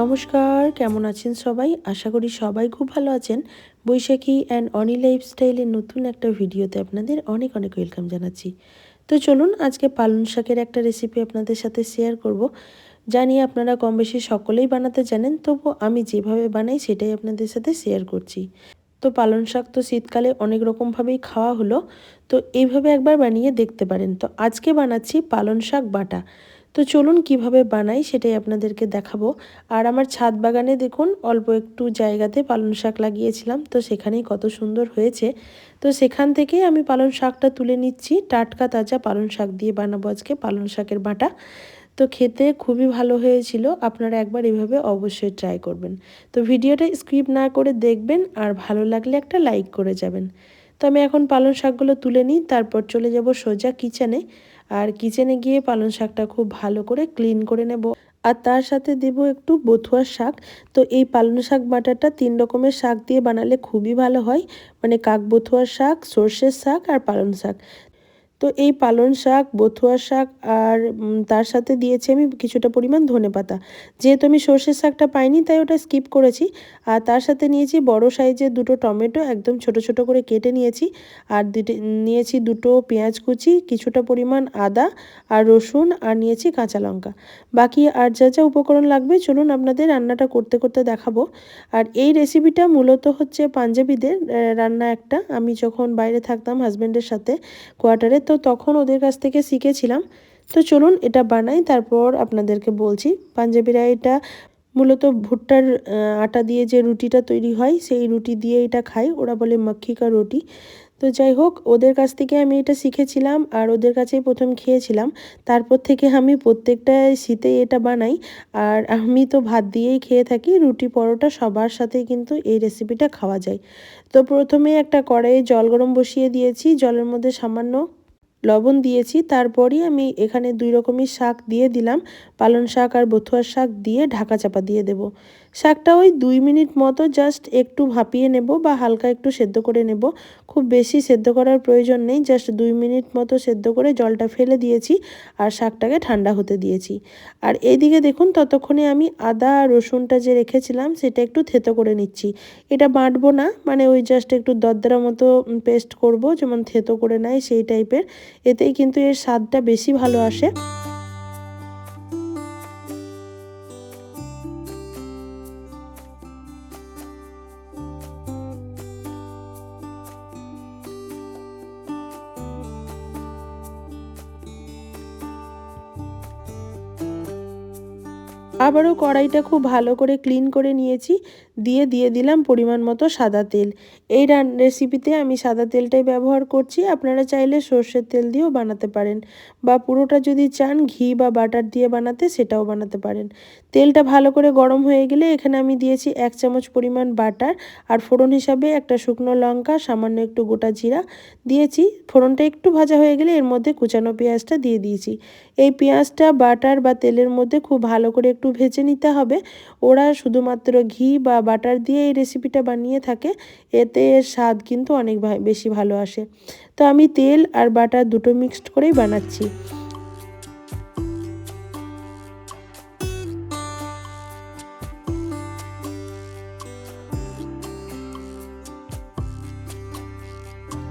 নমস্কার, কেমন আছেন সবাই? আশা করি সবাই খুব ভালো আছেন। বৈশাখী অ্যান্ড অনি লাইফস্টাইলের নতুন একটা ভিডিওতে আপনাদের অনেক অনেক ওয়েলকাম জানাচ্ছি। তো চলুন, আজকে পালং শাকের একটা রেসিপি আপনাদের সাথে শেয়ার করব। জানি আপনারা কম বেশি সকলেই বানাতে জানেন তবু আমি যেভাবে বানাই সেটাই আপনাদের সাথে শেয়ার করছি। তো পালং শাক তো শীতকালে অনেক রকমভাবেই খাওয়া হলো, তো এইভাবে একবার বানিয়ে দেখতে পারেন। তো আজকে বানাচ্ছি পালং শাক বাটা। তো চলুন কীভাবে বানাই সেটাই আপনাদেরকে দেখাবো। আর আমার ছাদ বাগানে দেখুন, অল্প একটু জায়গাতে পালং শাক লাগিয়েছিলাম, তো সেখানেই কত সুন্দর হয়েছে। তো সেখান থেকেই আমি পালং শাকটা তুলে নিচ্ছি। টাটকা তাজা পালং শাক দিয়ে বানাবো আজকে পালং শাকের বাটা। তো খেতে খুবই ভালো হয়েছিল, আপনারা একবার এভাবে অবশ্যই ট্রাই করবেন। তো ভিডিওটা স্ক্রিপ না করে দেখবেন, আর ভালো লাগলে একটা লাইক করে যাবেন। তো আমি এখন পালং শাকগুলো তুলে নিই, তারপর চলে যাব সোজা কিচেনে। আর কিচেনে গিয়ে পালং শাকটা খুব ভালো করে ক্লিন করে নেব। আর তার সাথে দেব একটু বথুয়ার শাক। তো এই পালং শাক বাটাটা তিন রকমের শাক দিয়ে বানালে খুবই ভালো হয়। মানে কাক বথুয়ার শাক, সর্ষের শাক আর পালং শাক। তো এই পালং শাক, বথুয়া শাক আর তার সাথে দিয়েছি আমি কিছুটা পরিমাণ ধনে পাতা। যেহেতু আমি সর্ষের শাকটা পাইনি, তাই ওটা স্কিপ করেছি। আর তার সাথে নিয়েছি বড় সাইজের দুটো টমেটো, একদম ছোট ছোট করে কেটে নিয়েছি। আর নিয়েছি দুটো পেঁয়াজ কুচি, কিছুটা পরিমাণ আদা আর রসুন আর নিয়েছি কাঁচা লঙ্কা। বাকি আর যা যা উপকরণ লাগবে, চলুন আপনাদের রান্নাটা করতে করতে দেখাবো। আর এই রেসিপিটা মূলত হচ্ছে পাঞ্জাবিদের রান্না একটা। আমি যখন বাইরে থাকতাম হাজব্যান্ডের সাথে কোয়ার্টারে তো তখন ওদের কাছ থেকে শিখেছিলাম। তো চলুন এটা বানাই, তারপর আপনাদেরকে বলছি। পাঞ্জাবিরা এটা মূলত ভুট্টার আটা দিয়ে যে রুটিটা তৈরি হয়, সেই রুটি দিয়ে এটা খাই ওরা বলে মাক্ষিকা রুটি। তো যাই হোক, ওদের কাছ থেকে আমি এটা শিখেছিলাম আর ওদের কাছেই প্রথম খেয়েছিলাম। তারপর থেকে আমি প্রত্যেকটা শীতে এটা বানাই। আর আমি তো ভাত দিয়েই খেয়ে থাকি, রুটি পরোটা সবার সাথেই কিন্তু এই রেসিপিটা খাওয়া যায়। তো প্রথমে একটা কড়াইয়ে জল গরম বসিয়ে দিয়েছি। জলের মধ্যে সামান্য লবণ দিয়েছি, তারপরই আমি এখানে দুই রকমের শাক দিয়ে দিলাম। পালং শাক আর বথুয়ার শাক দিয়ে ঢাকা চাপা দিয়ে দেব। শাকটা ওই দুই মিনিট মতো জাস্ট একটু ভাপিয়ে নেব বা হালকা একটু সেদ্ধ করে নেব। খুব বেশি সেদ্ধ করার প্রয়োজন নেই জাস্ট দুই মিনিট মতো সেদ্ধ করে জলটা ফেলে দিয়েছি আর শাকটাকে ঠান্ডা হতে দিয়েছি। আর এইদিকে দেখুন, ততক্ষণে আমি আদা রসুনটা যে রেখেছিলাম, সেটা একটু থেতো করে নিচ্ছি। এটা বাঁটবো না মানে ওই জাস্ট একটু দরদরা মতো পেস্ট করব, যেমন থেতো করে নেয় সেই টাইপের এতেই কিন্তু এর স্বাদটা বেশি ভালো আসে। আবারও কড়াইটা খুব ভালো করে ক্লিন করে নিয়েছি। দিয়ে দিয়ে দিলাম পরিমাণ মতো সাদা তেল। এই রান রেসিপিতে আমি সাদা তেলটাই ব্যবহার করছি। আপনারা চাইলে সর্ষের তেল দিয়েও বানাতে পারেন বা পুরোটা যদি চান, ঘি বা বাটার দিয়ে বানাতে সেটাও বানাতে পারেন। তেলটা ভালো করে গরম হয়ে গেলে এখানে আমি দিয়েছি এক চামচ পরিমাণ বাটার আর ফোড়ন হিসাবে একটা শুকনো লঙ্কা, সামান্য একটু গোটা জিরা দিয়েছি। ফোড়নটা একটু ভাজা হয়ে গেলে এর মধ্যে কুচানো পেঁয়াজটা দিয়ে দিয়েছি। এই পেঁয়াজটা, বাটার বা তেলের মধ্যে খুব ভালো করে একটু ভেজে নিতে হবে। ওরা শুধুমাত্র ঘি বা বাটার দিয়ে এই রেসিপিটা বানিয়ে থাকে। এতে স্বাদ কিন্তু অনেক বেশি ভালো আসে। তো আমি তেল আর বাটার দুটো মিক্সড করেই বানাচ্ছি।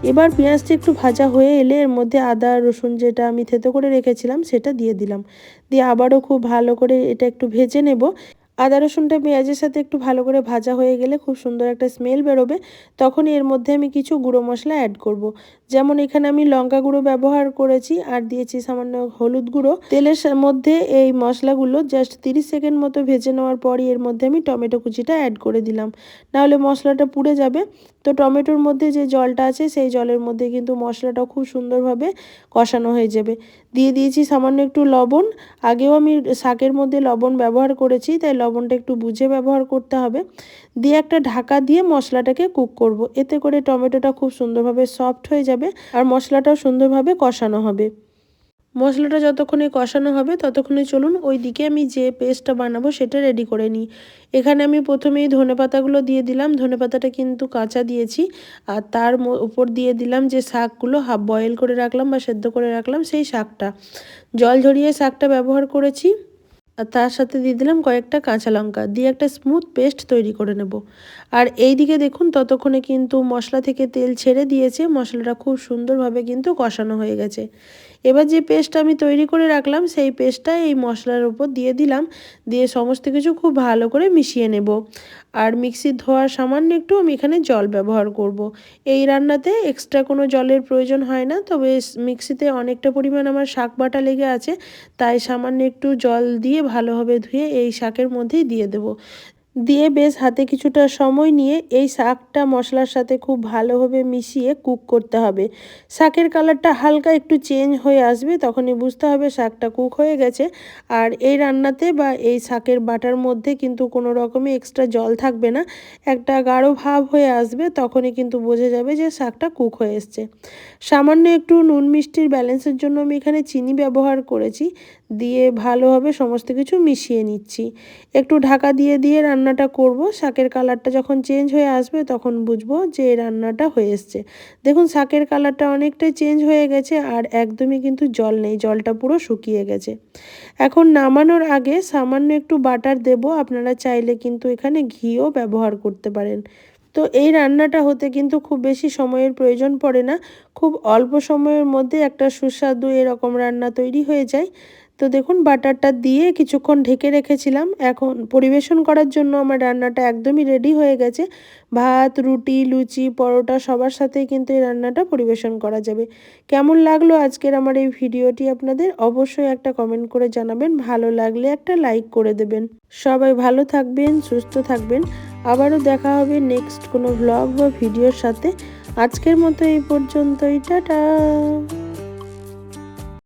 এবার পেঁয়াজটা একটু ভাজা হয়ে এলে এর মধ্যে আদা, রসুন যেটা আমি থেতো করে রেখেছিলাম সেটা দিয়ে দিলাম। দিয়ে আবারও খুব ভালো করে এটা একটু ভেজে নেব। আদা রসুনটা পেঁয়াজের সাথে একটু ভালো করে ভাজা হয়ে গেলে খুব সুন্দর একটা স্মেল বেরোবে। তখন এর মধ্যে আমি কিছু গুঁড়ো মশলা অ্যাড করব। যেমন এখানে আমি লঙ্কা গুঁড়ো ব্যবহার করেছি আর দিয়েছি সামান্য হলুদ গুঁড়ো। তেলের মধ্যে এই মশলাগুলো জাস্ট তিরিশ সেকেন্ড মতো ভেজে নেওয়ার পরই এর মধ্যে আমি টমেটো কুচিটা অ্যাড করে দিলাম। নাহলে মশলাটা পুড়ে যাবে। তো টমেটোর মধ্যে যে জলটা আছে সেই জলের মধ্যে কিন্তু মশলাটা খুব সুন্দরভাবে কষানো হয়ে যাবে। দিয়ে দিয়েছি সামান্য একটু লবণ। আগেও আমি শাকের মধ্যে লবণ ব্যবহার করেছি, তাই লবণটা একটু বুঝে ব্যবহার করতে হবে। দিয়ে একটা ঢাকা দিয়ে মশলাটাকে কুক করব। এতে করে টমেটোটা খুব সুন্দরভাবে সফট হয়ে যাবে আর মশলাটাও সুন্দরভাবে কষানো হবে। মশলাটা যতক্ষণে কষানো হবে, ততক্ষণে চলুন ওই দিকে আমি যে পেস্টটা বানাবো সেটা রেডি করে নিই। এখানে আমি প্রথমেই ধনে পাতাগুলো দিয়ে দিলাম। ধনে পাতাটা কিন্তু কাঁচা দিয়েছি আর তার উপর দিয়ে দিলাম যে শাকগুলো হাফ বয়েল করে রাখলাম বা সেদ্ধ করে রাখলাম সেই শাকটা। জল ঝরিয়ে শাকটা ব্যবহার করেছি। আর তার সাথে দিয়ে দিলাম কয়েকটা কাঁচা লঙ্কা। দিয়ে একটা স্মুথ পেস্ট তৈরি করে নেব। আর এই দিকে দেখুন, ততক্ষণে কিন্তু মশলা থেকে তেল ছেড়ে দিয়েছে। মশলাটা খুব সুন্দরভাবে কিন্তু কষানো হয়ে গেছে। এবার যে পেস্টটা আমি তৈরি করে রাখলাম, সেই পেস্টটা এই মশলার উপর দিয়ে দিলাম। দিয়ে সমস্ত কিছু খুব ভালো করে মিশিয়ে নেব। আর মিক্সি ধোয়ার সামান্য একটু আমি এখানে জল ব্যবহার করব। এই রান্নাতে এক্সট্রা কোনো জলের প্রয়োজন হয় না, তবে মিক্সিতে অনেকটা পরিমাণ আমার শাক বাটা লেগে আছে, তাই সামান্য একটু জল দিয়ে ভালোভাবে ধুয়ে এই শাকের মধ্যেই দিয়ে দেবো। দিয়ে বেশ হাতে কিছুটা সময় নিয়ে এই শাকটা মশলার সাথে খুব ভালোভাবে মিশিয়ে কুক করতে হবে। শাকের কালারটা হালকা একটু চেঞ্জ হয়ে আসবে তখনই বুঝতে হবে শাকটা কুক হয়ে গেছে। আর এই রান্নাতে বা এই শাকের বাটার মধ্যে কিন্তু কোনো রকমই এক্সট্রা জল থাকবে না। একটা গাঢ় ভাব হয়ে আসবে তখনই কিন্তু বোঝা যাবে যে শাকটা কুক হয়ে এসছে। সামান্য একটু নুন মিষ্টির ব্যালেন্সের জন্য আমি এখানে চিনি ব্যবহার করেছি। দিয়ে ভালোভাবে সমস্ত কিছু মিশিয়ে নিচ্ছি। একটু ঢাকা দিয়ে দিয়ে রান্নাটা করব। শাকের কালারটা যখন চেঞ্জ হয়ে আসবে তখন বুঝব যে রান্নাটা হয়ে এসছে। দেখুন, শাকের কালারটা অনেকটাই চেঞ্জ হয়ে গেছে আর একদমই কিন্তু জল নেই, জলটা পুরো শুকিয়ে গেছে। এখন নামানোর আগে সামান্য একটু বাটার দেব। আপনারা চাইলে কিন্তু এখানে ঘিও ব্যবহার করতে পারেন। তো এই রান্নাটা হতে কিন্তু খুব বেশি সময়ের প্রয়োজন পড়ে না। খুব অল্প সময়ের মধ্যে একটা সুস্বাদু এরকম রান্না তৈরি হয়ে যায়। তো দেখুন, বাটারটা দিয়ে কিছুক্ষণ ঢেকে রেখেছিলাম। এখন পরিবেশন করার জন্য আমার রান্নাটা একদমই রেডি হয়ে গেছে। ভাত, রুটি, লুচি, পরোটা সবার সাথেই কিন্তু এই রান্নাটা পরিবেশন করা যাবে। কেমন লাগল আজকের আমার এই ভিডিওটি আপনাদের? অবশ্যই একটা কমেন্ট করে জানাবেন। ভালো লাগলে একটা লাইক করে দেবেন। সবাই ভালো থাকবেন, সুস্থ থাকবেন। আবারও দেখা হবে নেক্সট কোনো ভ্লগ বা ভিডিওর সাথে। আজকের মতো এই পর্যন্তই। টাটা!